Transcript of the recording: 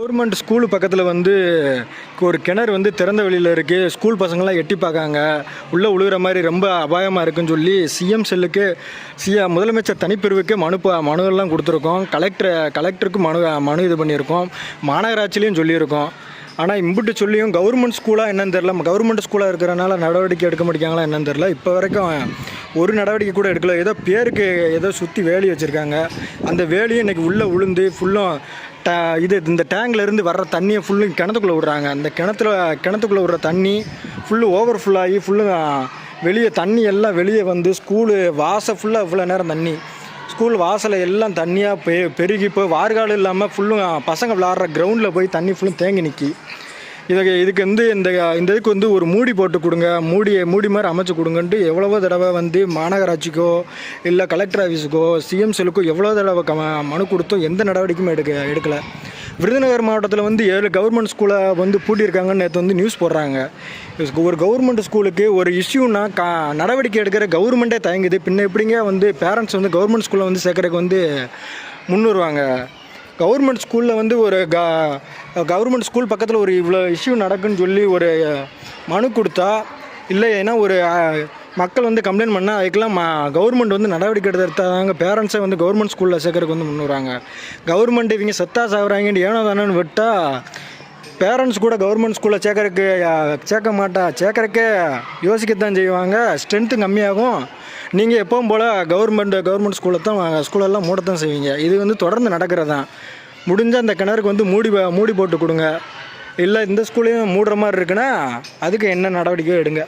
Government school பக்கத்தில் வந்து ஒரு கிணறு வந்து திறந்த வெளியில் இருக்குது ஸ்கூல் பசங்களாம் எட்டி பார்க்காங்க. உள்ளே உழுகிற மாதிரி ரொம்ப அபாயமாக இருக்குன்னு சொல்லி சிஎம் செல்லுக்கு சிஎம் முதலமைச்சர் தனிப்பிரிவுக்கு மனு ப- மனுவெல்லாம் கொடுத்துருக்கோம். கலெக்டர் கலெக்டருக்கு மனு மனு இது பண்ணியிருக்கோம். மாநகராட்சிலையும் சொல்லியிருக்கோம். ஆனால் இம்புட்டு சொல்லியும் கவர்மெண்ட் ஸ்கூலாக என்னன்னு தெரில கவர்மெண்ட் ஸ்கூலாக இருக்கிறனால நடவடிக்கை எடுக்க மாட்டேங்காங்களா என்னன்னு தெரில இப்போ வரைக்கும் ஒரு நடவடிக்கை கூட எடுக்கல. ஏதோ பேருக்கு ஏதோ சுற்றி வேலி வச்சுருக்காங்க. அந்த வேலியும் இன்றைக்கி உள்ளே உளுந்து ஃபுல்லும் ட இது இந்த டேங்க்லேருந்து வர்ற தண்ணியை ஃபுல்லும் கிணத்துக்குள்ளே விட்றாங்க. அந்த கிணத்துல கிணத்துக்குள்ளே விட்ற தண்ணி ஃபுல்லு ஓவர் ஃபுல்லாகி ஃபுல்லு வெளியே தண்ணி எல்லாம் வெளியே வந்து ஸ்கூலு வாசல் ஃபுல்லாக இவ்வளோ நேரம் தண்ணி. ஸ்கூல் வாசலை எல்லாம் தண்ணியாக பெ பெருகி போய் வார்காலும் இல்லாமல் ஃபுல்லும் பசங்க விளாட்ற கிரவுண்டில் போய் தண்ணி ஃபுல்லும் தேங்கி நிற்கி இதுக்கு இதுக்கு வந்து இந்த இந்த இதுக்கு வந்து ஒரு மூடி போட்டு கொடுங்க. மூடி மூடி மாதிரி அமைச்சு கொடுங்கன்ட்டு எவ்வளவோ தடவை வந்து மாநகராட்சிக்கோ இல்லை கலெக்டர் ஆஃபீஸுக்கோ சிஎம் செல்லுக்கோ எவ்வளோ தடவை க மனு கொடுத்தும் எந்த நடவடிக்கையும் எடுக்க எடுக்கலை. விருதுநகர் மாவட்டத்தில் வந்து ஏழு கவர்மெண்ட் ஸ்கூலை வந்து பூட்டியிருக்காங்கன்னு நேற்று வந்து நியூஸ் போடுறாங்க. ஒரு கவர்மெண்ட் ஸ்கூலுக்கு ஒரு இஷ்யூனா கா நடவடிக்கை எடுக்கிற கவர்மெண்ட்டே தயங்குது. பின்ன எப்படிங்க வந்து பேரண்ட்ஸ் வந்து கவர்மெண்ட் ஸ்கூலில் வந்து சேர்க்கறதுக்கு வந்து முன்னுருவாங்க. கவர்மெண்ட் ஸ்கூலில் வந்து ஒரு க கவர்மெண்ட் ஸ்கூல் பக்கத்தில் ஒரு இவ்வளோ இஷ்யூ நடக்குன்னு சொல்லி ஒரு மனு கொடுத்தா இல்லை ஏன்னா ஒரு மக்கள் வந்து கம்ப்ளைண்ட் பண்ணால் அதுக்கெல்லாம் கவர்மெண்ட் வந்து நடவடிக்கை எடுத்தாதாங்க பேரண்ட்ஸை வந்து கவர்மெண்ட் ஸ்கூலில் சேர்க்கறதுக்கு வந்து முன்னுறாங்க கவர்மெண்ட் இவங்க சத்தா சாகுறாங்கன்னு ஏனோ தானோன்னு விட்டால் பேரண்ட்ஸ் கூட கவர்மெண்ட் ஸ்கூலில் சேர்க்கறக்கு சேர்க்க மாட்டா சேர்க்கறக்கே யோசிக்கத்தான் செய்வாங்க. ஸ்ட்ரென்த்து கம்மியாகும். நீங்கள் எப்பவும் போல் கவர்மெண்ட் கவர்மெண்ட் ஸ்கூலில் தான் ஸ்கூலெல்லாம் மூடத்தான் செய்வீங்க. இது வந்து தொடர்ந்து நடக்கிறது? தான் முடிஞ்சால் அந்த கிணறுக்கு வந்து மூடி மூடி போட்டு கொடுங்க. இல்லை இந்த ஸ்கூலையும் மூடுற மாதிரி இருக்குன்னா அதுக்கு என்ன நடவடிக்கை எடுங்க.